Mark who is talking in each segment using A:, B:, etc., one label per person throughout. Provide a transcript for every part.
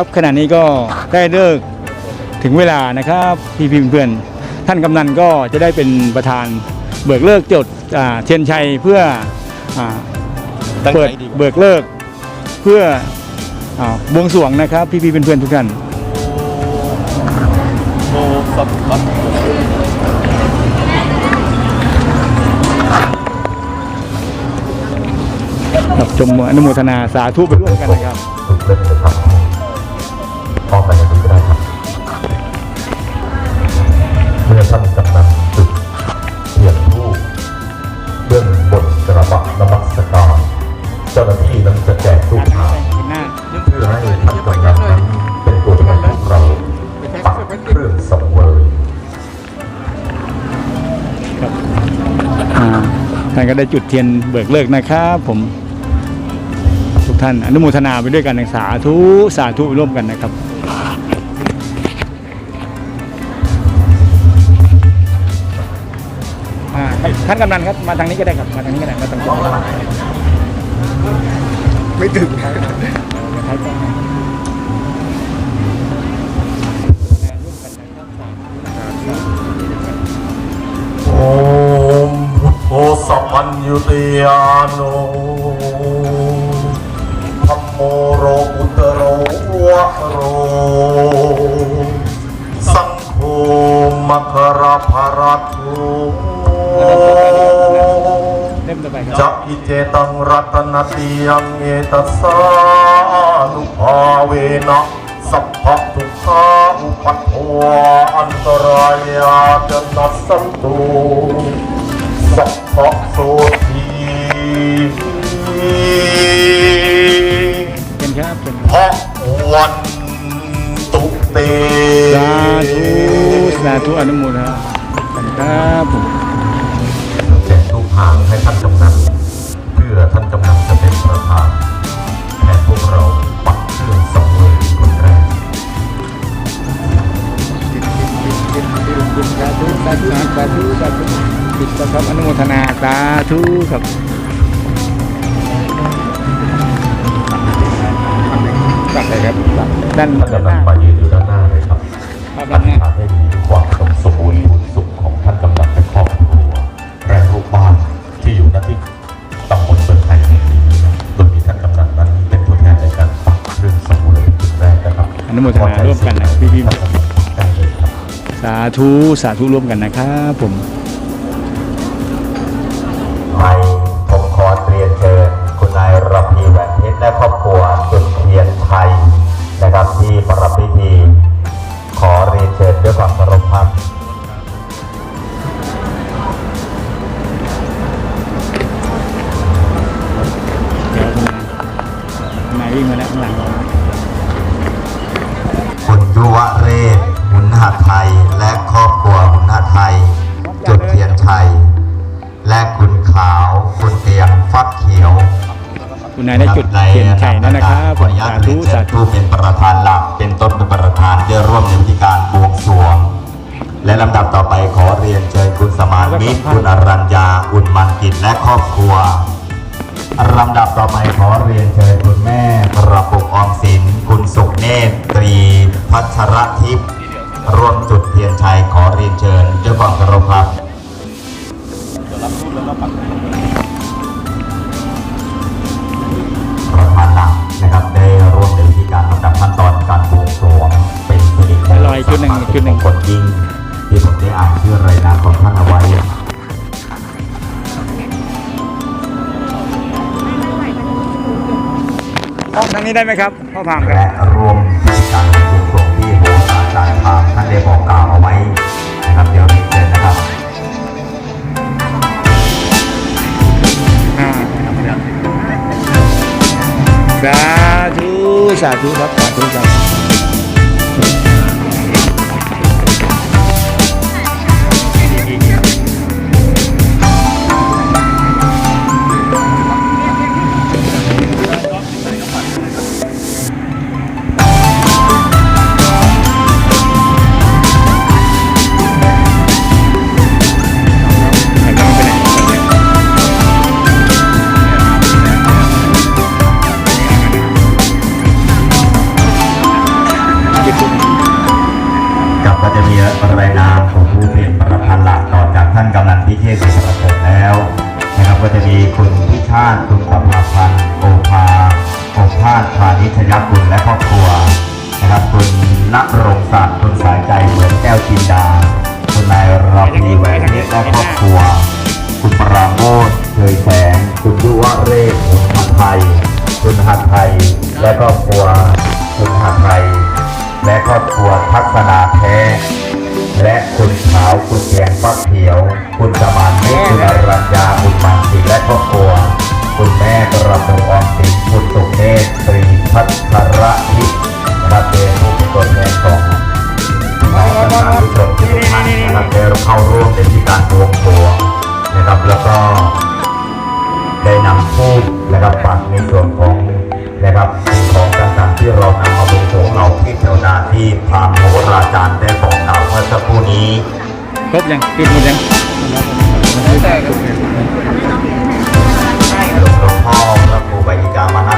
A: ครับขณะนี้ก็ได้เลิกถึงเวลานะครับพี่พี่เพื่อนๆท่านกำนันก็จะได้เป็นประธานเบิกเลิกจดอ่าเทียนชัยเพื่ออ่า
B: ตั้ง
A: เปิด
B: ใจดีกว่า
A: เบิกเลิกเพื่ออ่าบวงสรวงนะครับ พี่พี่ๆเพื่อนๆทุกท่าน
B: โมสัมมัต
A: รับชมอนุโมทนาสาธุไปร่วมกันนะครับ
C: ท่านก็ได้จุดเทียนเบิกเลิก
A: นะครับผมทุกท่านอนุโมทนาไปด้วยกันสาธุสาธุร่วมกันนะครับท่านกำนันครับมาทางนี้ก็ได้ครับมาทางนี้ก็ได้มาทางนี้ไม่ถึงครั
C: ติยาโนธัมโมโรกุตโรวะโร สังโฆมัคคาราภรัตโต
A: เล่มต่อไปครับ
C: จะอิเจตังรัตนติยังเอตัสสานุภาเวนะสัพพะทุกขาอุปัฏโภอันตรายาจะนัสสันตุสัพพะโสที
A: เป็นครับเป็น
C: พระวันตุเต
A: สาธุสาธุอนุโมทนากันครับผม
C: แจกทุกทางให้ท่านกำนันเพื่อท่านกำนันจะเป็นประธานแทนพวกเราปักเครื่องสังเวยคนแรก
A: สาธุสาธุสาธุสาธุติดนะครับอนุโมทนาสาธุครับ ด้าน
C: ท่านกำนันมายืนอยู่ด้านหน้าเลยครับ
A: ครับ
C: อ
A: ด้านห
C: ธิษ
A: น้า
C: ฐานให้มีความสมสมบูรณ์ผลสุขของท่านกำนันและครอบครัวและลูกบ้านที่อยู่ณที่ตำบลเปิดไทยแห่งนี้โดยมีท่านกำนันนั้นเป็นตัวแทนในการปักเครื่องสังเวยจุดแรกนะครับ
A: อนุโมทนาร่วมกันนะพี่พี่
C: ท่านกำนันได้เลยครับ
A: สาธุสาธุร่วมกันนะครับผม
C: ไม่ผมขอเรียนเชิญคุณนายรพีแหวนเพชรและครอบครัวจุดเทียนไทย นะครับที่ประพิธี ขอเรียนเชิญด้วยความเคารพครับ
A: เดี๋ยวคุณนายวิ่งมาแล้วข้างหลังเรา
C: คุณยุวเรศหุนหัดไทย และครอบครัวหุนหัดไทย จุดเทียนชัย และคุณขาว คุณเตียงฟักเขียว
A: คุณนายได้จุดเทียนชัยนั่นนะครับ
C: ข
A: ผ
C: อ
A: ม
C: อนุญา
A: สา
C: ตเรี
A: ธุ
C: ยนเชิ
A: สา
C: ญ
A: ธุ
C: ผู้เป็นประธานหลักเป็นต้นเป็นประธานได้ร่วมในพิธีการบวงสรวง และลำดับต่อไปขอเรียนเชิญคุณสมานมิตรคุณอรัญญาอุ่นมันกิจและครอบครัวลำดับต่อไปขอเรียนเชิญคุณแม่ประปุกออมสิน คุณสุขเนตรตรี พัชรทิพย์ร่วมจุดเทียนชัยขอเรียนเชิญด้วยความเคารพครับ นหลักนะครับได้ร่วมในพิธีการลำดับขั้นตอนการบวงสรวงเป็นสิริมงคล
A: รออีกชุดหนึ่งอีกชุดหนึ่ง
C: คนยิ่งที่ผมได้อ่านชื่อรายนามของท่านเอาไว้
A: ห้องทางนี้ได้ไหมครับพ่อพามค
C: และ
A: รับ
C: รวมในการบวงสรวงที่โหราจารย์พามท่านได้บอกกล่าวเอาไว้นะครับเดี๋ยว
A: สาธุสาธุครับสาธุ
D: ก้วจินดา คุณนายรพีแหวนเพชรและครอบครัว คุณปราโมทเคยแสง คุณยุวเรศคุณหัดไทย คุณหัดไทย และครอบครัว คุณหัดไทย และครอบครัวทักษณาแท้ และคุณขาว คุณแยงฟักเขียว คุณสมานเมฆคุณอรัญญาคุณมันติและครอบครัว คุณแม่กระมงออมสินคุณสุเมธตรีพัทรทิพย์นะครับเป็นผู้เป็นตัวแทนของ เข้าร่วมในพิธีการบวงสรวงนะครับ แล้วก็ได้นำทูบนะครับปักในส่วนของนะครับสิ่งของต่างๆที่เรานำมาบวงสรวงเราที่เทวดาที่พราหมณ์โหราจารย์ได้บอกกล่าวเมื่อสักครู่นี้
A: ครบยังปิดหมดยัง
D: หลวงพ่อพระครูใบยิกามหาธนิ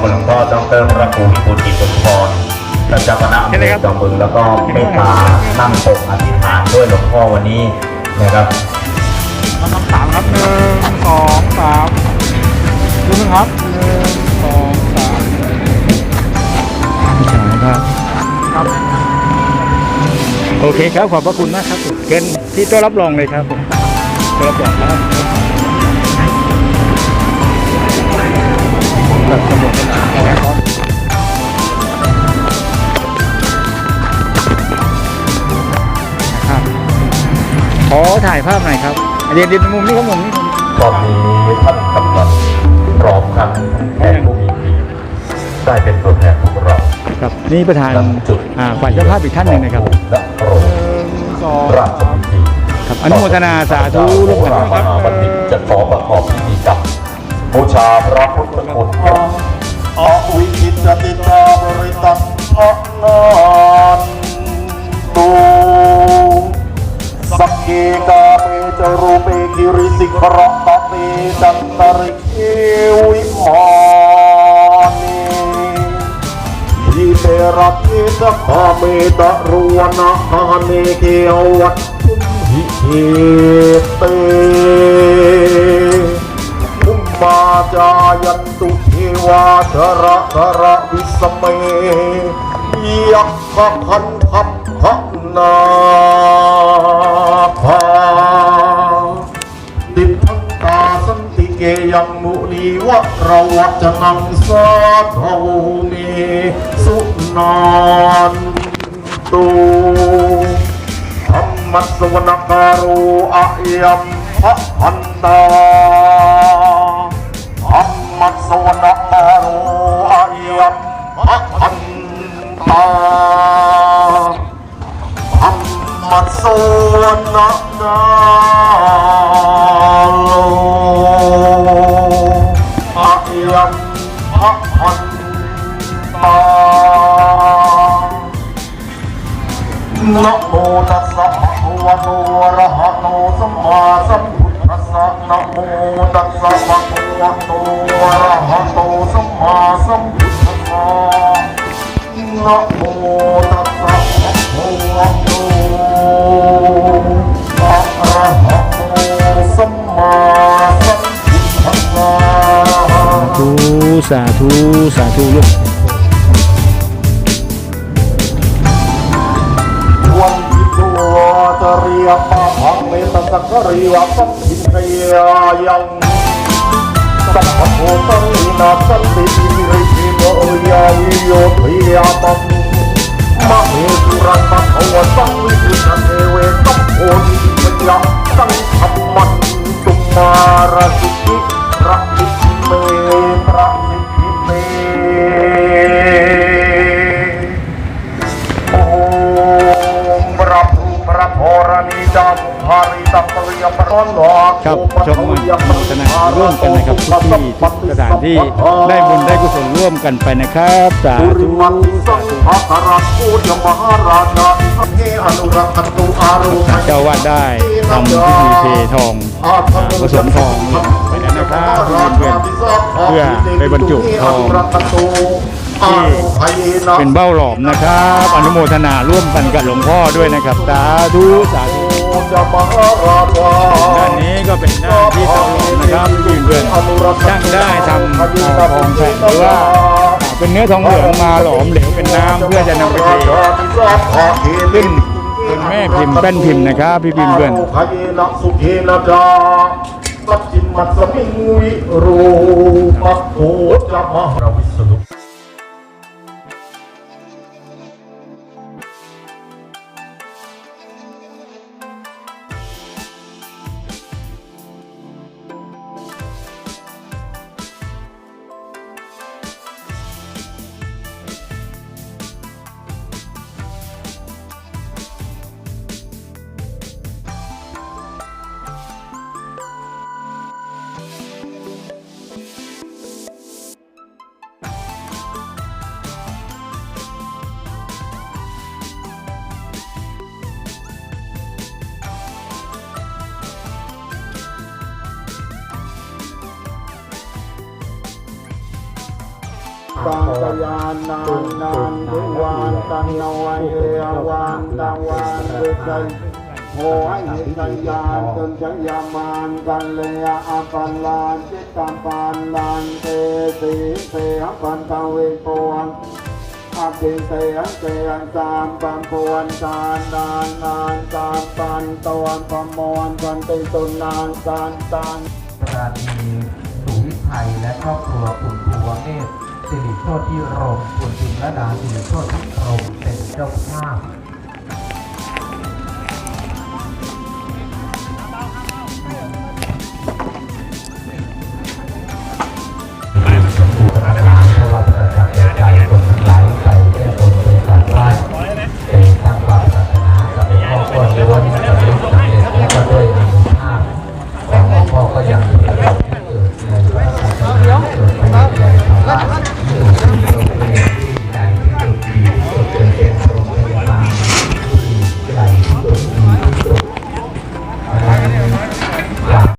D: คุณหลวงพ่อดรพระครูวิบูลกิจสุนทรท่านเจ้าคณะอำเภอจอมบึงแล้วก็เมตตานั่งปกอธิษฐานด้วยหลวงพ่อวันนี้นะครับ
A: เราทำสามครับหนึ่งสองสามดูหนึ่งครับหนึ่งสองสามครับครับ โอเคครับขอบพระคุณมากครับเกินที่ตัวรับรองเลยครับผมตัวรับรองครับ ถ่ายภาพหน่อยครับเรียนเรียนมุมนี้ครับมุมนี้ครับ
D: ตอนนี้ท่านกำนันพร้อมทั้งแขกผู้มีเกียรติได้เป็นตัวแทนของเรา
A: ครับนี่ประธาน
D: นำจุด
A: อ่าฝ่ายเจ้าภาพอีกท่านหนึ่งนะครับ
D: และโปรด
A: สอง
D: ราชพิธี
A: ครับอนุโมทนาสาธุร่วมกัน
D: รา
A: ค
D: มา
A: รับ
D: นาบัณฑิตจะขอประกอบพิธีกรรมบูชาพระพุทธคุณอวิคิตติตาบริตังพระนาน กเกาเมจรูเปกิริสิกรตะเตจันตริเควิมานียิเตระเกตคาเมตะรวนะหาเนเกอวัตตุมหิเอเตมุมมาจายันตุเทวาชระชระวิสเมยักขคันทัพพนา เกยังมุนีวะเราวัจนังสาธวเมสุนานตุธรรมัสวนาการุอายัมพะพันตาธรรมัสวนาการุอายัมพะพันตาธรรมสวนนาโตัสสะภะคะวะโตอะระหะโตสัมมาสัมพุทธัสสะนะโมตัสสะภะคะวะโตอะระหะโตสัมมาสัมพุทธัสสะสาธุสา
A: ธุสาธุลูก
D: ยสัมพิทยายังสัพพโพตังนาสันติวิริจิโนยาวิโยทิยาตังมะเหตุรันตะภวสังวิสุทธเทเวสัมโพธิปัญญาาราสิทธิพระสิทธิเมพระสิทธิเมโอมพระภูพระธรณีจา
A: ครับชมอนุโมทนาร่วมกันนะครับทุกที่ทุกสถานที่ได้บุญได้กุศลร่วมกันไปนะครับสาธุ
D: มันสังฆาราชูยมหาราชาเฮอนุรักษ์ตุอารุ
A: ทางเจ้าวาดได้ทำพิธีเททองผสมทองไปแล้วนะครับเพื่อนเพื่อไปบรรจุทองเป็นเบ้าหลอมนะครับ อนุโมทนาร่วมกันกับหลวงพ่อด้วยนะครับสาธุสาธุ
D: จะมาราชา
A: ด้านนี้ก็เป็นด้านที่เตาหลอมนะครับเพื่อนช่างได้ทำเอาทองแผ่นหรือว่าเป็นเนื้อทองเหลืองมาหลอมเหลวเป็นน้ำเพื่อจะนำไปเทขึ้นบนแม่พิมพ์แป้นพิมพ์นะครับพี่พิมพ์เพื่อน
D: เทนะจาปัจจิมัสมิงวิรูปัโหจะมหาวิ ตังกยานานนานวิวานตันนวัยเอวานตังวานเวชัยโหยหิตัญญาณจนชัยยามานกันเลยอาปันลานจิตตามปานลานเตสีเตหปันตาเวปวนอาภิเตหังเตหังสามปังปวนจานนานนานจานปันตวันพมวนกันติตุนานจานจาน
E: ราณีสุวิชัยและครอบครัวคุณภูวเนศ สิริโชติรมคุณจิมรดาสิริโชติรมเป็นเจ้าภาพ